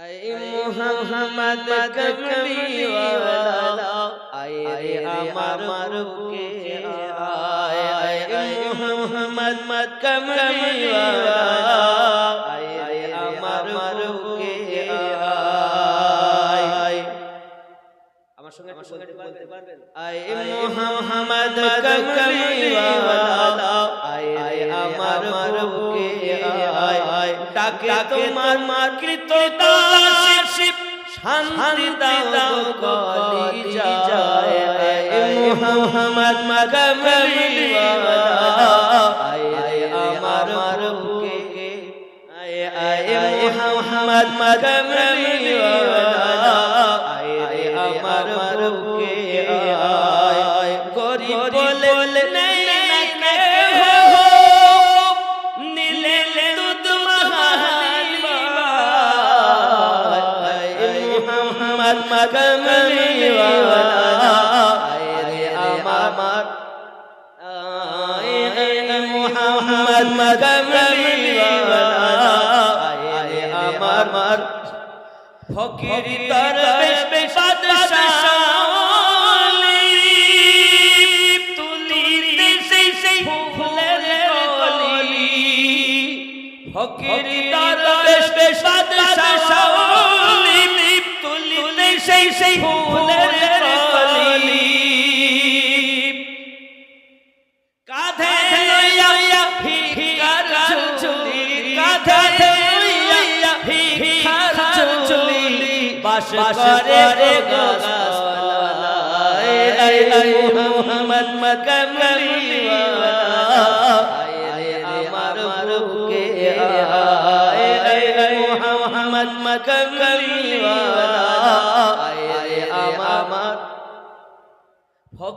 اے محمد کملی والا آئے امر مرکے آئے اے محمد مت کملی والا آئے امر مرکے آئے আমার সঙ্গে আমার সঙ্গে বলতে পারবেন আয় মুহাম্মদ কমলিওয়ালা আয় আয় আমার রবকে আয় ডাকে তোমার মাকৃততা শান্তি দাও কলিজা এ মুহাম্মদ কামলিওয়ালা আয় আমার বুকে আয় আয় মুহাম্মদ কামলিওয়ালা আয় আমার বুকে মোহাম্মদ তার বেশ আয় সেই ফুলের কলি কাঁধে লইয়া ভিখার ঝুলি কাঁধে লইয়া ভিখার ঝুলি বাস করে রে গাছপালায় আই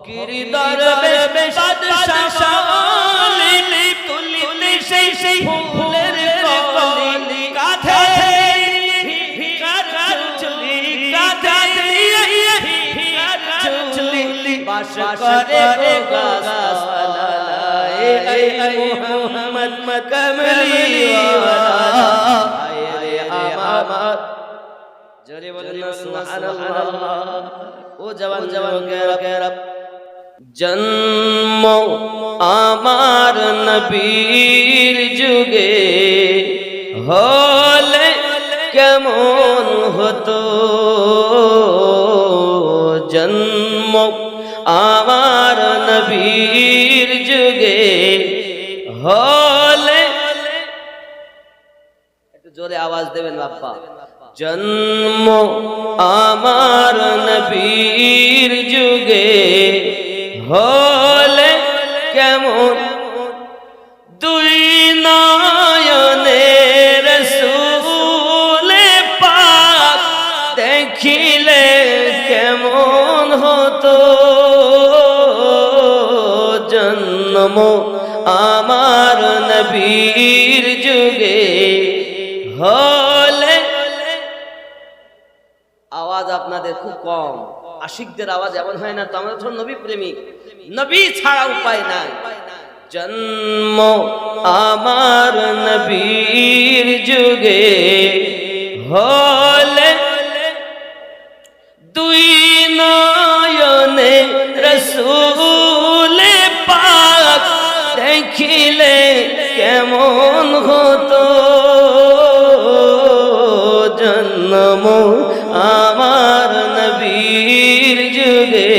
ফকির দরবে শালি তুলিতে সেই সেই ফুলের কলি কাঁধে বাস করে মোহাম্মদ মকমলি আমার জোরে বলুন সুবহানাল্লাহ। ও জওয়ান জওয়ান কেরা কেরা জন্ম আমার নবীর যুগে হলে কেমন হতো? জন্ম আমার নবীর যুগে হলে একটু জোরে আওয়াজ দেবেন, বাপ্পা। জন্ম আমার জন্ম আমার নবীর যুগে। হলে আওয়াজ আপনাদের খুব কম। আশিকদের আওয়াজ এমন হয় না, তো আমরা তো নবী প্রেমিক। নবী ছাড়া উপায় নাই। জন্ম আমার নবীর যুগে। হলে কেমন হতো জন্ম আমার নবীর যুগে।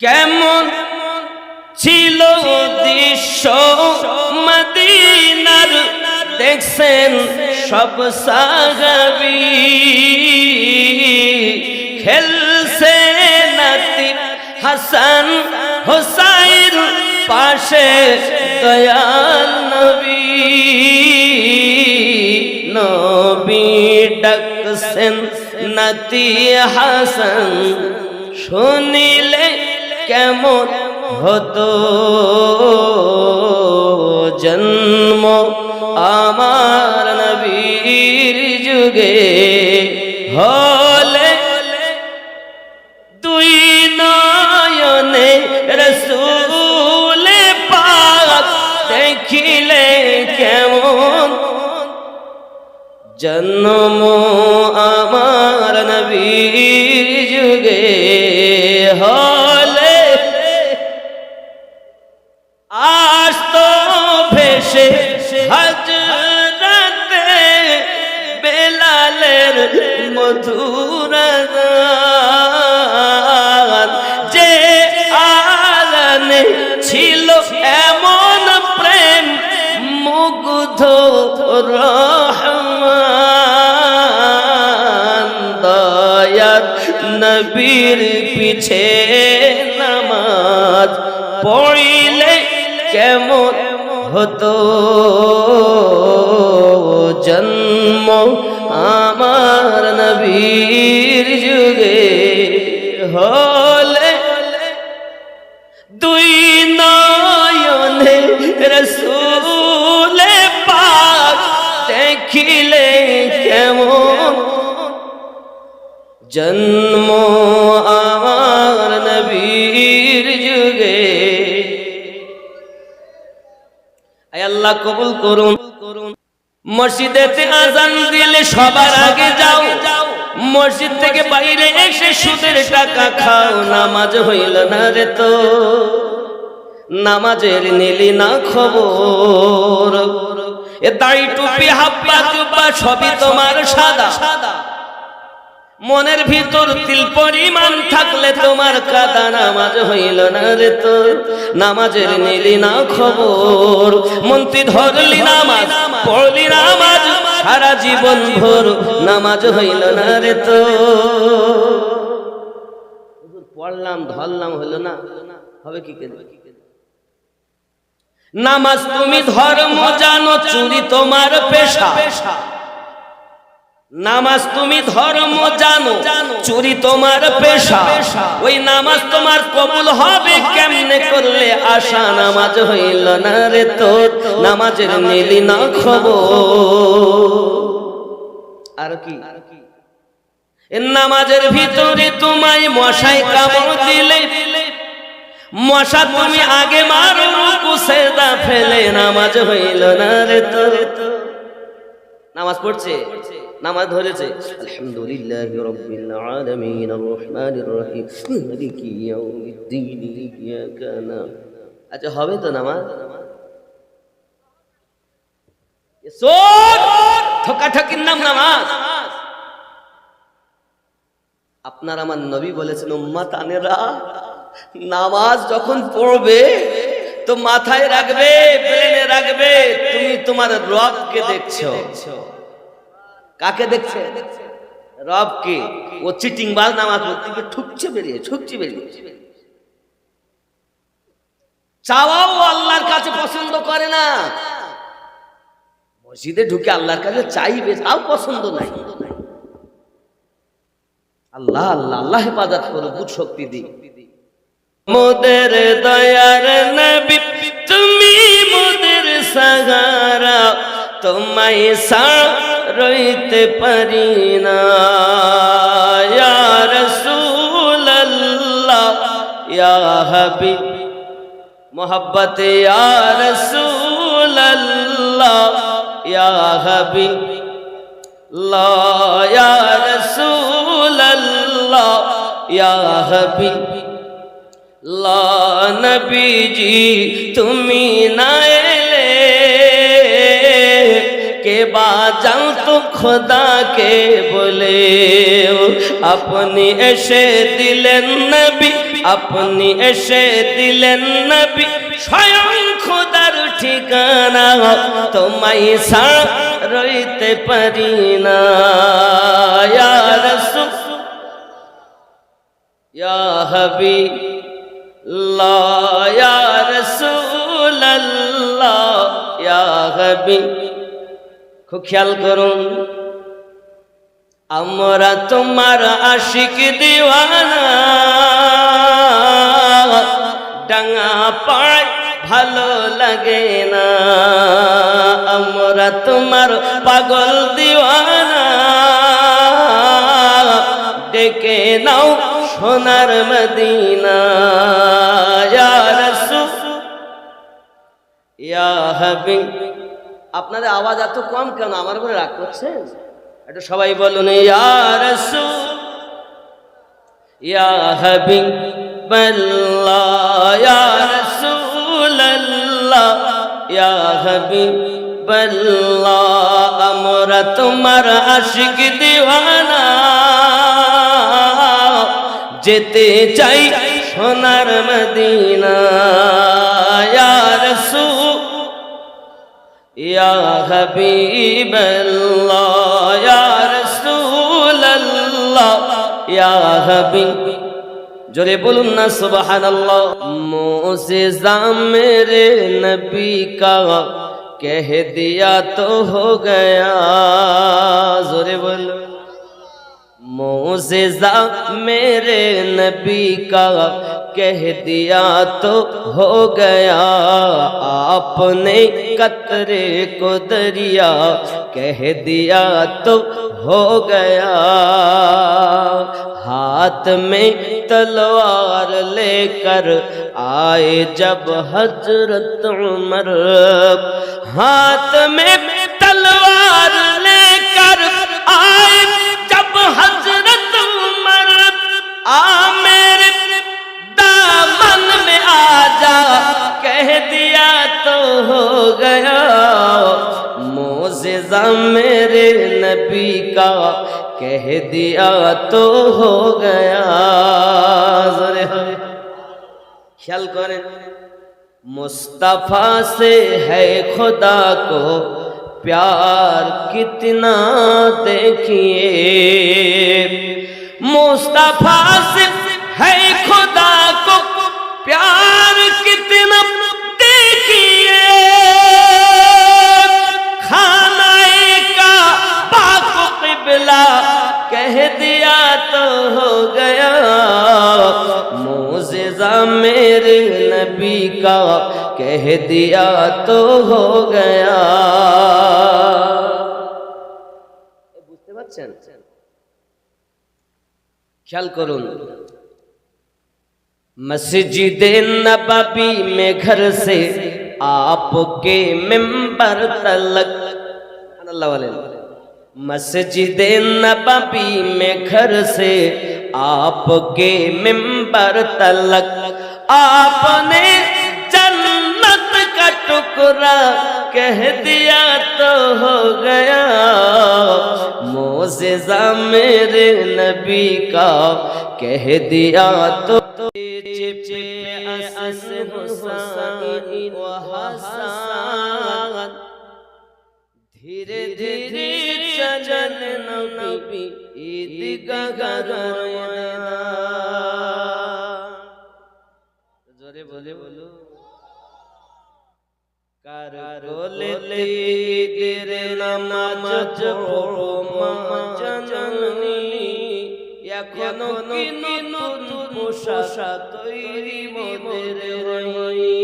কেমন ছিল দৃশ্য মদিনার, দেখছেন সব সাহাবি। খেলছে নাতি হাসান হোসাইন পাশে দয়াল নবী নবী ডাকছেন নাতি হাসান। শুনিলে কেমন হতো জন্ম? আমার নবীর যুগে জন্ম নবীর পিছে নামাজ পড়িলে কেমন হতো? জন্ম আমার নবীর যুগে হলে দুই নয়নে রসুলে পাক দেখিলে কেমন? জন্ম আল্লাহ কবুল করুন। মসজিদেতে আজান দিলে সবার আগে যাও। মসজিদ থেকে বাইরে এসে সুদের টাকা খাও। নামাজ হইল না রে তো। নামাজের নিলি না খবর। এ দাড়ি টুপি হাব্বা চুব্বা সবই তোমার সাদা সাদা। মনের ভিতর তিল পরিমাণ থাকলে তোমার কাদা নামাজ হইল না রে তোর নামাজের নিলি না খবর। মন্ত্রী ধরলি নামাজ, পড়লি নামাজ, সারা জীবন ভোর নামাজ হইল না রে তো। পড়লাম, ধরলাম, হইল না। হবে কি করে নামাজ তুমি ধর্ম জানো, চুরি তোমার পেশা পেশা। নামাজ তুমি ধর্ম জানো, চুরি তোমার পেশা। ওই নামাজ তোমার কবুল হবে কেমনে করলে আশা নামাজ হইল না রে তোর? নামাজের নিলি না খবর। আর কি? নামাজের ভিতরে তোমায় মশাই কামড় দিলে, মশা তুমি আগে মারো, রুকু সেদা ফেলে, নামাজ হইল না রে তোর। নামাজ পড়ছে? নামাজ ধরেছে। আলহামদুলিল্লাহ রাব্বিল আলামিন আর রহমানির রহিম। মালিকি ইয়াউমিদ্দিন, ইয়াকা আচ্ছা হবে তো নামাজ? আপনার আমার নবী বলেছেন আনেরা, নামাজ যখন পড়বে, তো মাথায় রাখবে ব্রেনে রাখবে, তুমি তোমার রবকে দেখছ। কাকে দেখছে? রবকে। ও চিটিং বাজ নামাজ পড়তে ঠুকছে বেরিয়ে ঠুকছে বেরিয়ে। চাওয়াও আল্লাহর কাছে পছন্দ করে না। মসজিদে ঢুকে আল্লাহর কাছে চাইবে, তাও পছন্দ নাই। আল্লাহ আল্লাহ আল্লাহ হেফাজত করো বুঝ শক্তি দি মোদের দয়ার নবী, তুমি মোদের সাগারা তোমায় সা রইতে পারি না হাবিব। মোহব্বত রাসূলুল্লাহ হাবিব। লা রাসূলুল্লাহ, ইয়া হাবিব। লা, নবীজি, তুমি না এলে কে বাজাও তো খোদাকে বলে? আপনি এসে দিলেন নবী, আপনি এসে দিলেন নবী, স্বয়ং খোদার ঠিকানা তোমায় সা রইতে পারি না। ইয়া রাসূল হাবিব লা ইয়া রাসূলুল্লাহ, ইয়া হাবিব খুব খেয়াল করুন। আমরা তোমার আশিক দিওয়ানা। ডাঙা পায় ভালো লাগে না। আমরা তোমার পাগল দিওয়ানা। ডেকে নাও সোনার মদিনা। ইয়া হাবিব। আপনাদের আওয়াজ এত কম কেন? আমার করে রাগ করছেন? এটা সবাই বলুন আমরা তোমার আশিক দিওয়ানা। যেতে চাই সোনার মদিনা يا حبيب الله يا رسول الله يا حبيب জোরে বলুন না সুবাহান আল্লাহ মোসেজা মেরে নবী কা কহ দিয়া তো হো গয়া। জোরে বল মোসেজা মেরে নবী কা کہہ دیا تو ہو گیا آپ نے کترے کو دریا۔ کہہ دیا تو ہو گیا ہاتھ میں تلوار لے کر آئے جب حضرت عمر۔ ہاتھ میں تلوار मेरे नबी का कह दिया तो हो गया जरे ख्याल करें मुस्तफा से है खुदा को प्यार कितना देखिए मुस्तफा से है खुदा को प्यार कितना दिया तो हो गया मोजेजा मेरे नबी का कह दिया तो हो गया বুঝতে পারছেন খেয়াল করুন मस्जिद नबी में घर से आपके मिंबर तलक अल्लाह वाले مسجد نبابی میں گھر سے، آپ کے ممبر تلک۔ آپ نے جنت کا ٹکرا کہہ دیا تو ہو گیا۔ موززہ میرے نبی کا کہہ دیا تو۔ چپے حسن حسین و ধীরে ধীরে চলন নবী জোরে বলে বলো কারলে ধীরে নামাজ পড়ো মা জননী এখনও কিনো নতুন মুশাশা তৈরি মোদের রই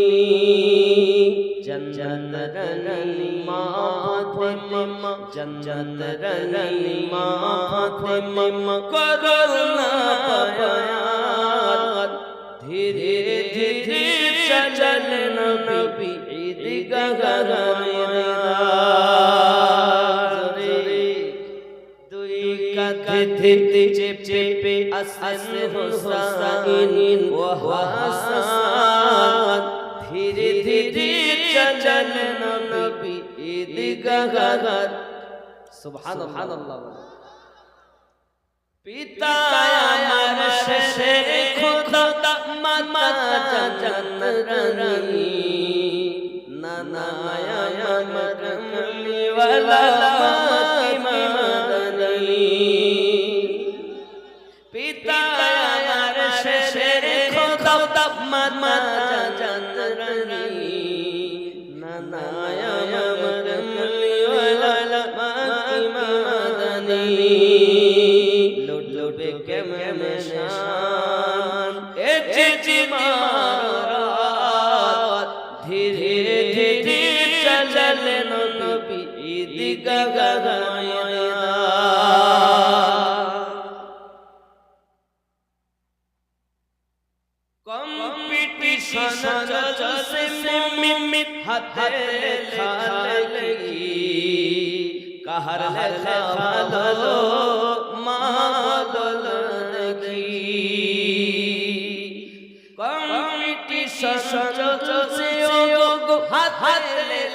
জন্নত রানী মা ফাতেমা জন্নত রানী মা ফাতেমা করুণা বয়ান ধীরে ধীরে চলন নবী ঈদগাহ ময়দানে দুই কাঁধে চলন নবী ঈদগাহ সুবহানাল্লাহ পিতা আমার শেষে খোদা মাতা নানা আমার লুটবে কেমন শান? এ চিচি মারাত ধীরে ধীরে চললেন নবী ঈদ কম্পিটিশন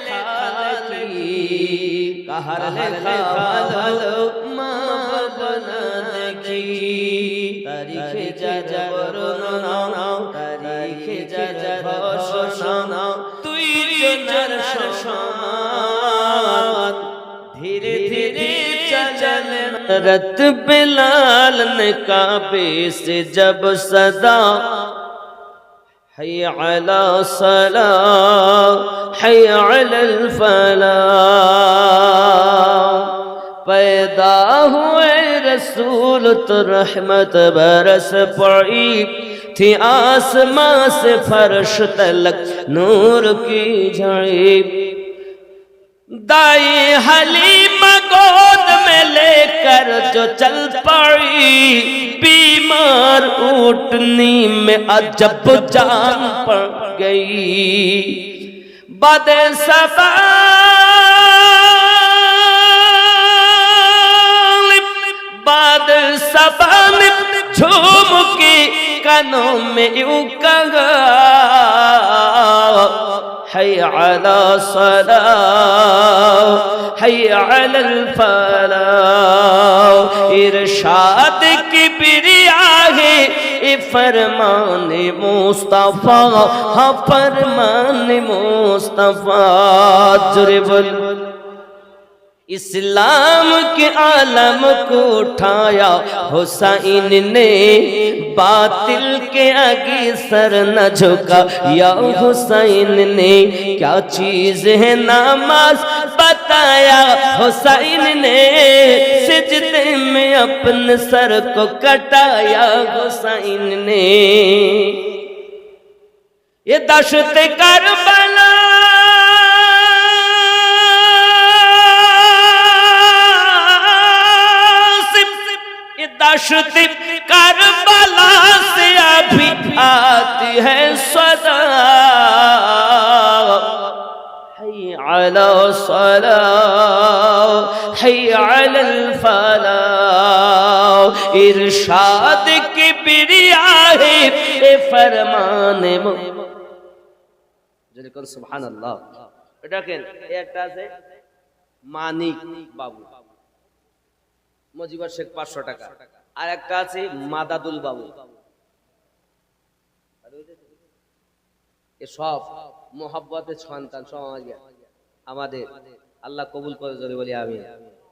হাতে লেখা লেখি কাহার লেখা ভালো মা বদল দেখি তারিখে যা যা বর্ণনা নাও তারিখে যা যা ঘোষণা নাও তুই জনার সমান धीरे धीरे चलन रत बिलाल ने काबे से जब सदा حي على الصلاة حي على الفلاح. پیدا ہوئے رسول تو رحمت برس پڑی تھی آسمان سے فرش تلک نور کی جھڑی. دائی حلیمہ گود میں لے کر جو چل پڑی، بیمار اٹھنی میں عجب جان پڑ گئی۔ بد سبا بد سبا جھوم کے کنوں میں یوں کہا، ہے علی صلاح۔ হাইয়াল ফালাও। ইরশাদ কি প্রিয়া হে এ ফরমান মুস্তাফা হা ফরমান মুস্তাফা। জোরে বল। اسلام کے عالم کو اٹھایا، حسین نے باطل کے آگے سر نہ جھکا۔ یا حسین نے کیا چیز ہے نماز بتایا؟ حسین نے سجدے میں اپنے سر کو کٹایا۔ حسین نے یہ دشت کربلا दाशती करबला से अभी आती है सदा على صلاة حي على الفلاح إرشاد کی بریا ہے اے فرمان যদি কোন সুবহান আল্লাহ দেখেন একটা আছে মানিক বাবু মজিবর শেখ পাঁচশো টাকা আর একটা আছে মাদাদুল বাবু। সব মোহাব্বতের সন্তান, সমাজ আমাদের আমাদের আল্লাহ কবুল করে যদি বলি আমি